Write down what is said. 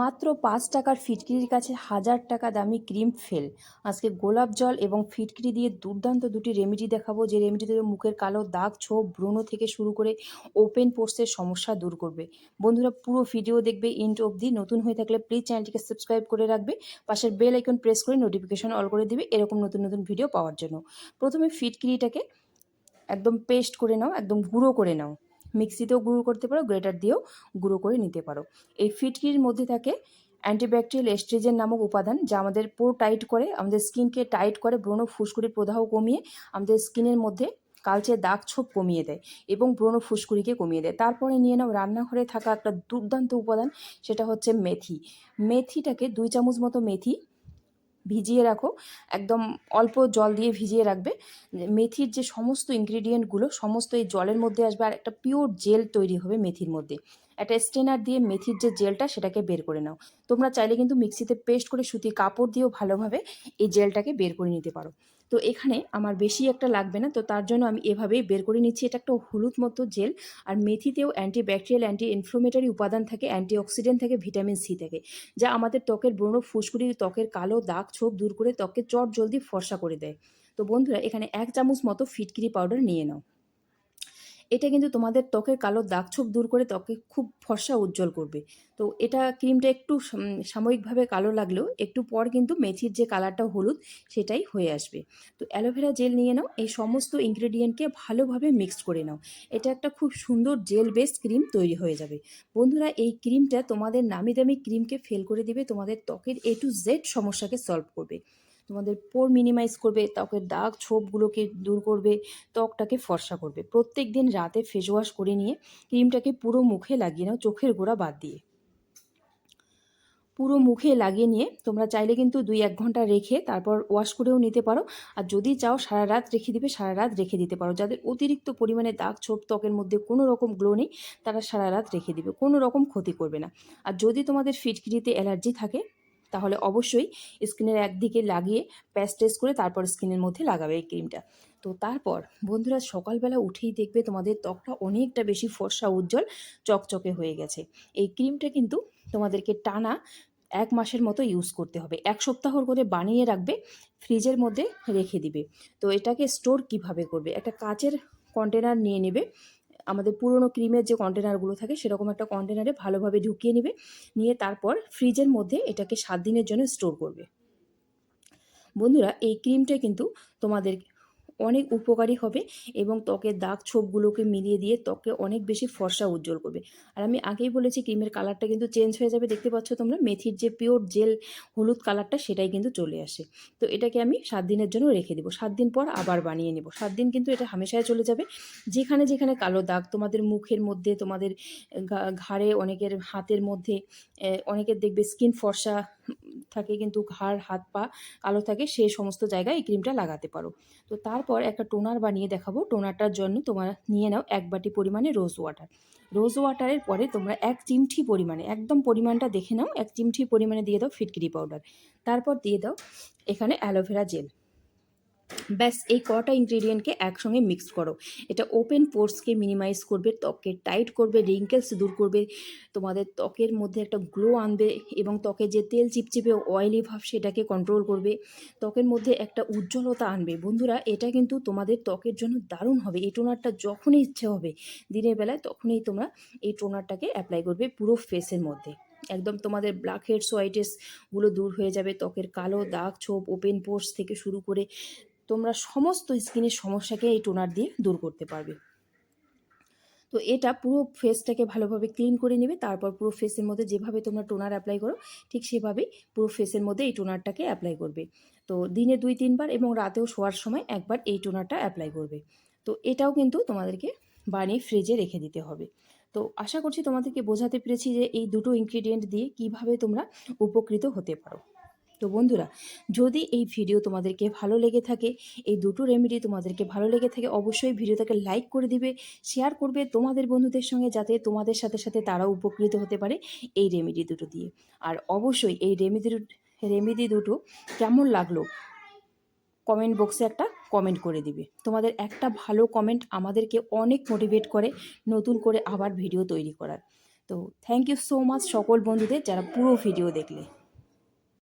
মাত্র পাঁচ টাকার ফিটকিরির কাছে হাজার টাকা দামি ক্রিম ফেল। আজকে গোলাপ জল এবং ফিটকিরি দিয়ে দুর্দান্ত দুটি রেমেডি দেখাবো। যে রেমেডি থেকে মুখের কালো দাগ, ছোপ, ব্রণ থেকে শুরু করে ওপেন পোর্সের সমস্যা দূর করবে। বন্ধুরা, পুরো ভিডিও দেখবে ইন্ট অবধি। নতুন হয়ে থাকলে প্লিজ চ্যানেলটিকে সাবস্ক্রাইব করে রাখবে। পাশের বেল আইকন প্রেস করে নোটিফিকেশন অল করে দিবে এরকম নতুন নতুন ভিডিও পাওয়ার জন্য। প্রথমে ফিটকিরিটাকে একদম পেস্ট করে নাও, একদম গুঁড়ো করে নাও। মিক্সিতেও গুঁড়ো করতে পারো, গ্রেটার দিয়েও গুঁড়ো করে নিতে পারো। এই ফিটকির মধ্যে থাকে অ্যান্টিব্যাকটেরিয়াল এস্ট্রিজেন নামক উপাদান, যা আমাদের পোর টাইট করে, আমাদের স্কিনকে টাইট করে, ব্রণ ফুসকুড়ির প্রদাহ কমিয়ে আমাদের স্কিনের মধ্যে কালচে দাগ ছোপ কমিয়ে দেয় এবং ব্রণ ফুসকুড়িকে কমিয়ে দেয়। তারপরে নিয়ে নাও, রান্নাঘরে থাকা একটা দুর্দান্ত উপাদান, সেটা হচ্ছে মেথি। মেথিটাকে দুই চামচ মতো মেথি ভিজিয়ে রাখো। একদম অল্প জল দিয়ে ভিজিয়ে রাখবে। মেথির যে সমস্ত ইনগ্রিডিয়েন্টগুলো সমস্ত এই জলের মধ্যে আসবে আর একটা পিওর জেল তৈরি হবে মেথির মধ্যে। একটা স্টেনার দিয়ে মেথির যে জেলটা সেটাকে বের করে নাও। তোমরা চাইলে কিন্তু মিক্সিতে পেস্ট করে সুতি কাপড় দিয়েও ভালোভাবে এই জেলটাকে বের করে নিতে পারো। তো এখানে আমার বেশি একটা লাগবে না, তো তার জন্য আমি এভাবেই বের করে নিচ্ছি। এটা একটা হলুদ মতো জেল, আর মেথিতেও অ্যান্টি ব্যাকটেরিয়াল অ্যান্টি ইনফ্লোমেটারি উপাদান থাকে অ্যান্টি অক্সিডেন্ট থাকে ভিটামিন সি থাকে, যা আমাদের ত্বকের ব্রণ, ফুসকুড়ি, ত্বকের কালো দাগ, ছোপ দূর করে ত্বকে চট জলদি ফর্সা করে দেয়। তো বন্ধুরা, এখানে এক চামচ মতো ফিটকিরি পাউডার নিয়ে নাও। এটা কিন্তু তোমাদের ত্বকের কালো দাগ ছোপ দূর করে ত্বকে খুব ফর্সা উজ্জ্বল করবে। তো এটা ক্রিমটা একটু সাময়িকভাবে কালো লাগলেও একটু পর কিন্তু মেথির যে কালারটা হলুদ সেটাই হয়ে আসবে। তো অ্যালোভেরা জেল নিয়ে নাও, এই সমস্ত ইনগ্রেডিয়েন্টকে ভালোভাবে মিক্সড করে নাও। এটা একটা খুব সুন্দর জেল বেসড ক্রিম তৈরি হয়ে যাবে। বন্ধুরা, এই ক্রিমটা তোমাদের নামি দামি ক্রিমকে ফেল করে দিবে, তোমাদের ত্বকের এ টু জেড সমস্যাকে সলভ করবে। তোমাদের পোর মিনিমাইজ করবে, ত্বকের দাগ ছোপগুলোকে দূর করবে, ত্বকটাকে ফর্সা করবে। প্রত্যেক দিন রাতে ফেস ওয়াশ করে নিয়ে ক্রিমটাকে পুরো মুখে লাগিয়ে নাও, চোখের গোড়া বাদ দিয়ে। পুরো মুখে লাগিয়ে নিয়ে তোমরা চাইলে কিন্তু দুই এক ঘণ্টা রেখে তারপর ওয়াশ করেও নিতে পারো। আর যদি চাও সারা রাত রেখে দিবে, সারা রাত রেখে দিতে পারো। যাদের অতিরিক্ত পরিমাণে দাগ, ছোপ, ত্বকের মধ্যে কোনো রকম গ্লো নেই, তারা সারা রাত রেখে দিবে, কোনো রকম ক্ষতি করবে না। আর যদি তোমাদের ফিটকিরিতে অ্যালার্জি থাকে তাহলে অবশ্যই স্কিনের একদিকে লাগিয়ে প্যাচ টেস্ট করে তারপর স্কিনের মধ্যে লাগাবে এই ক্রিমটা। তো তারপর বন্ধুরা সকালবেলা উঠেই দেখবে তোমাদের ত্বকটা অনেকটা বেশি ফর্সা, উজ্জ্বল, চকচকে হয়ে গেছে। এই ক্রিমটা কিন্তু তোমাদেরকে টানা এক মাসের মতো ইউজ করতে হবে। এক সপ্তাহ করে বানিয়ে রাখবে, ফ্রিজের মধ্যে রেখে দিবে। তো এটাকে স্টোর কীভাবে করবে? একটা কাচের কন্টেনার নিয়ে নেবে। আমাদের পুরনো ক্রিমের যে কন্টেনারগুলো থাকে, সেরকম একটা কন্টেনারে ভালোভাবে ঢুকিয়ে নেবে। নিয়ে তারপর ফ্রিজের মধ্যে এটাকে সাত দিনের জন্য স্টোর করবে। বন্ধুরা, এই ক্রিমটা কিন্তু তোমাদের অনেক উপকারী হবে এবং ত্বকের দাগ ছোপগুলোকে মিলিয়ে দিয়ে ত্বককে অনেক বেশি ফর্সা উজ্জ্বল করবে। আর আমি আগেই বলেছি ক্রিমের কালারটা কিন্তু চেঞ্জ হয়ে যাবে, দেখতে পাচ্ছ তোমরা? মেথির যে পিওর জেল হলুদ কালারটা সেটাই কিন্তু চলে আসে। তো এটাকে আমি সাত দিনের জন্য রেখে দেবো। সাত দিন পর আবার বানিয়ে নেব। সাত দিন কিন্তু এটা হামেশায় চলে যাবে। যেখানে যেখানে কালো দাগ তোমাদের মুখের মধ্যে, তোমাদের ঘাড়ে, অনেকের হাতের মধ্যে অনেকের দেখবে স্কিন ফর্সা থাকে কিন্তু ঘাড়, হাত, পা কালো থাকে সেই সমস্ত জায়গায় এই ক্রিমটা লাগাতে পারো। তো তারপর একটা টোনার বানিয়ে দেখাবো। টোনারটার জন্য তোমরা নিয়ে নাও এক বাটি পরিমাণে রোজ ওয়াটার রোজ ওয়াটারের পরে তোমরা এক চিমঠি পরিমাণে, একদম পরিমাণটা দেখে নাও, এক চিমঠি পরিমাণে দিয়ে দাও ফিটকিরি পাউডার তারপর দিয়ে দাও এখানে অ্যালোভেরা জেল ব্যাস, এই কটা ইনগ্রিডিয়েন্টকে একসঙ্গে মিক্স করো। এটা ওপেন পোর্সকে মিনিমাইজ করবে, ত্বককে টাইট করবে রিঙ্কেলস দূর করবে, তোমাদের ত্বকের মধ্যে একটা গ্লো আনবে এবং ত্বকে যে তেল চিপচিপে অয়েলি ভাব সেটাকে কন্ট্রোল করবে। ত্বকের মধ্যে একটা উজ্জ্বলতা আনবে। বন্ধুরা, এটা কিন্তু তোমাদের ত্বকের জন্য দারুণ হবে। এই টোনারটা যখনই ইচ্ছে হবে, দিনের বেলায় তখনই তোমরা এই টোনারটাকে অ্যাপ্লাই করবে পুরো ফেসের মধ্যে। একদম তোমাদের ব্ল্যাক হেডস হোয়াইটেসগুলো দূর হয়ে যাবে, ত্বকের কালো দাগ ছোপ ওপেন পোর্স থেকে শুরু করে তোমরা সমস্ত স্কিনের সমস্যাকে এই টোনার দিয়ে দূর করতে পারবে। তো এটা পুরো ফেসটাকে ভালোভাবে ক্লিন করে নেবে, তারপর পুরো ফেসের মধ্যে যেভাবে তোমরা টোনার অ্যাপ্লাই করো, ঠিক সেভাবেই পুরো ফেসের মধ্যে এই টোনারটাকে অ্যাপ্লাই করবে। তো দিনে দুই, তিনবার এবং রাতেও শোয়ার সময় একবার এই টোনারটা অ্যাপ্লাই করবে। তো এটাও কিন্তু তোমাদেরকে বানিয়ে ফ্রিজে রেখে দিতে হবে। তো আশা করছি তোমাদেরকে বোঝাতে পেরেছি যে এই দুটো ইনগ্রিডিয়েন্ট দিয়ে কীভাবে তোমরা উপকৃত হতে পারো। তো বন্ধুরা, যদি এই ভিডিও তোমাদেরকে ভালো লেগে থাকে, এই দুটো রেমেডি তোমাদেরকে ভালো লেগে থাকে, অবশ্যই ভিডিওটাকে লাইক করে দিবে শেয়ার করবে তোমাদের বন্ধুদের সঙ্গে যাতে তোমাদের সাথে সাথে তারাও উপকৃত হতে পারে এই রেমেডি দুটো দিয়ে। আর অবশ্যই এই রেমেডি রেমেডি দুটো কেমন লাগল কমেন্ট বক্সে একটা কমেন্ট করে দিবে। তোমাদের একটা ভালো কমেন্ট আমাদেরকে অনেক মোটিভেট করে নতুন করে আবার ভিডিও তৈরি করার। তো থ্যাংক ইউ সো মাচ সকল বন্ধুদের যারা পুরো ভিডিও দেখলে।